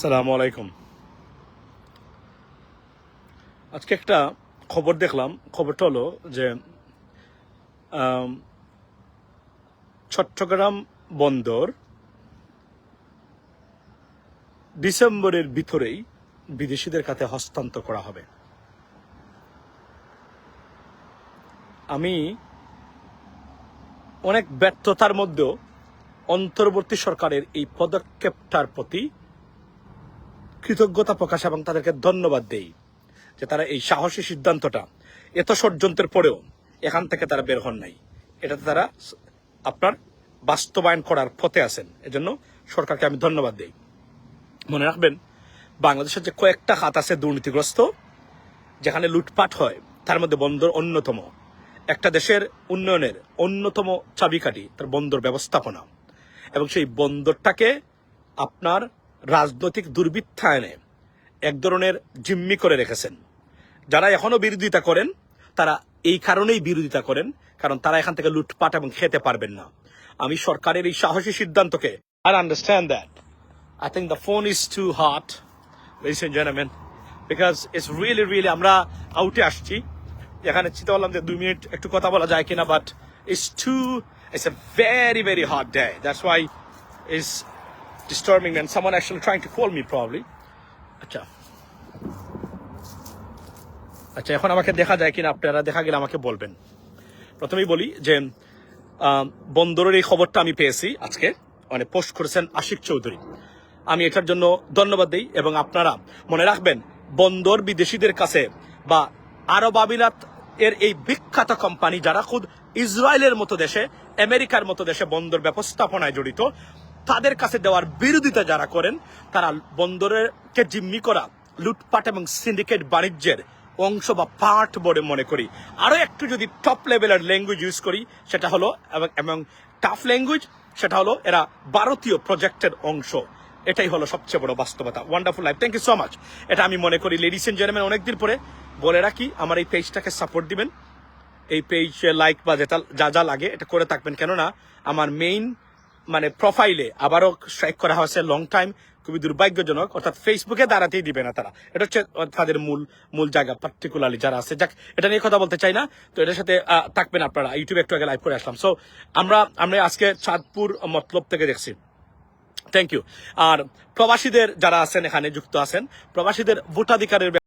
সালামু আলাইকুম। আজকে একটা খবর দেখলাম। খবরটা হলো যে চট্টগ্রাম বন্দর ডিসেম্বরের ভিতরেই বিদেশিদের কাছে হস্তান্তর করা হবে। আমি অনেক ব্যর্থতার মধ্যেও অন্তর্বর্তী সরকারের এই পদক্ষেপটার প্রতি কৃতজ্ঞতা প্রকাশ এবং তাদেরকে ধন্যবাদ দেই যে তারা এই সাহসী সিদ্ধান্তটা এত ষড়যন্ত্রের পরেও এখান থেকে তারা বের হন নাই। এটাতে তারা আপনার বাস্তবায়ন করার পথে আছেন। এজন্য সরকারকে আমি ধন্যবাদ দেই। মনে রাখবেন বাংলাদেশের যে কয়েকটা হাত আছে দুর্নীতিগ্রস্ত, যেখানে লুটপাট হয়, তার মধ্যে বন্দর অন্যতম। একটা দেশের উন্নয়নের অন্যতম চাবিকাঠি, তার বন্দর ব্যবস্থাপনা। এবং সেই বন্দরটাকে আপনার রাজনৈতিক দুর্বৃত্তায়নে এক ধরনের জিম্মি করে রেখেছেন। যারা এখনও বিরোধিতা করেন, তারা এই কারণেই বিরোধিতা করেন, কারণ তারা এখান থেকে লুটপাট এবং খেতে পারবেন না। আমি সরকারের এই সাহসী সিদ্ধান্তকে আর understand that I think the phone is to ladies and gentlemen because it's really really আমরা আউটে আসছি। এখানে চিন্তা করলাম যে দুই মিনিট একটু কথা বলা যায় কিনা but it's to it's a very very hot day that's why is disturbing and someone actually trying to call me, probably. আচ্ছা। আচ্ছা এখন আমাকে দেখা যায় কিনা, আপনারা দেখা গেলে আমাকে বলবেন। প্রথমেই বলি যে বন্দরের এই খবরটা আমি পেয়েছি আজকে। মানে পোস্ট করেছেন আশিক চৌধুরী। আমি এটার জন্য ধন্যবাদ দিই এবং আপনারা মনে রাখবেন, বন্দর বিদেশিদের কাছে বা আরব আমিরাত এর এই বিখ্যাত কোম্পানি যারা খুদ ইসরায়েলের মতো দেশে, আমেরিকার মতো দেশে বন্দর ব্যবস্থাপনায় জড়িত তাদের কাছে দেওয়ার বিরোধিতা যারা করেন, তারা বন্দরেরকে জিম্মি করা, লুটপাট এবং সিন্ডিকেট বাণিজ্যের অংশ বা পার্ট বলে মনে করি। আরও একটু যদি টপ লেভেলের ল্যাঙ্গুয়েজ ইউজ করি, সেটা হলো, এবং- এবং টাফ ল্যাঙ্গুয়েজ সেটা হলো এরা ভারতীয় প্রজেক্টের অংশ। এটাই হলো সবচেয়ে বড় বাস্তবতা। Wonderful life thank you so much এটা আমি মনে করি লেডিস এন্ড জেন্টলম্যান অনেকদিন পরে বলে রাখি, আমার এই পেজটাকে সাপোর্ট দিবেন। এই পেজ লাইক বা যেটা, যা যা লাগে, এটা করে থাকবেন। কেননা, আমার মেইন মানে প্রোফাইলে আবারও স্ট্রাইক করা হয়েছে লং টাইম খুবই দুর্ভাগ্যজনক। অর্থাৎ ফেসবুকে দাঁড়াতেই দিবে না তারা। এটা হচ্ছে তাদের মূল মূল জায়গা পার্টিকুলারলি যারা আছে। যাক, এটা নিয়ে কথা বলতে চাই না। তো এটার সাথে থাকবেন আপনারা। ইউটিউবে একটু আগে লাইভ করে আসলাম। সো আমরা আমরা আজকে চাঁদপুর মতলব থেকে দেখছি। থ্যাংক ইউ আর প্রবাসীদের যারা আছেন এখানে, যুক্ত আছেন, প্রবাসীদের ভোটাধিকারের